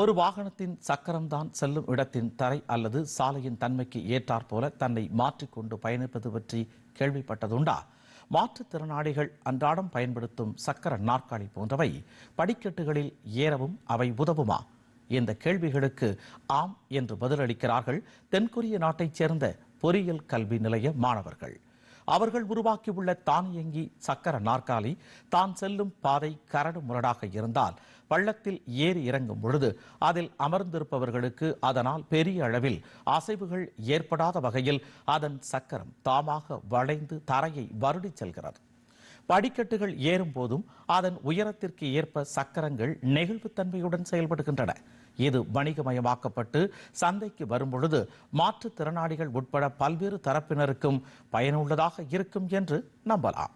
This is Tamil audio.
ஒரு வாகனத்தின் சக்கரம்தான் செல்லும் இடத்தின் தரை அல்லது சாலையின் தன்மைக்கு ஏற்றாற்போல தன்னை மாற்றிக்கொண்டு பயணிப்பது பற்றி கேள்விப்பட்டதுண்டா? மாற்றுத்திறனாளிகள் அன்றாடம் பயன்படுத்தும் சக்கர நாற்காலி போன்றவை படிக்கட்டுகளில் ஏறவும் அவை உதவுமா? இந்த கேள்விகளுக்கு ஆம் என்று பதிலளிக்கிறார்கள் தென்கொரிய நாட்டைச் சேர்ந்த பொறியியல் கல்வி நிலைய மாணவர்கள். அவர்கள் உருவாக்கியுள்ள தானியங்கி சக்கர நாற்காலி தான் செல்லும் பாதை கரடு முரடாக இருந்தால் பள்ளத்தில் ஏறி இறங்கும் பொழுது அதில் அமர்ந்திருப்பவர்களுக்கு அதனால் பெரிய அளவில் அசைவுகள் ஏற்படாத வகையில் அதன் சக்கரம் தாமாக வளைந்து தரையை வருடிச் செல்கிறது. படிக்கட்டுகள் ஏறும் போதும் அதன் உயரத்திற்கு ஏற்ப சக்கரங்கள் நெகிழ்வுத்தன்மையுடன் செயல்படுகின்றன. இது வணிகமயமாக்கப்பட்டு சந்தைக்கு வரும்பொழுது மாற்றுத்திறனாளிகள் உட்பட பல்வேறு தரப்பினருக்கும் பயனுள்ளதாக இருக்கும் என்று நம்பலாம்.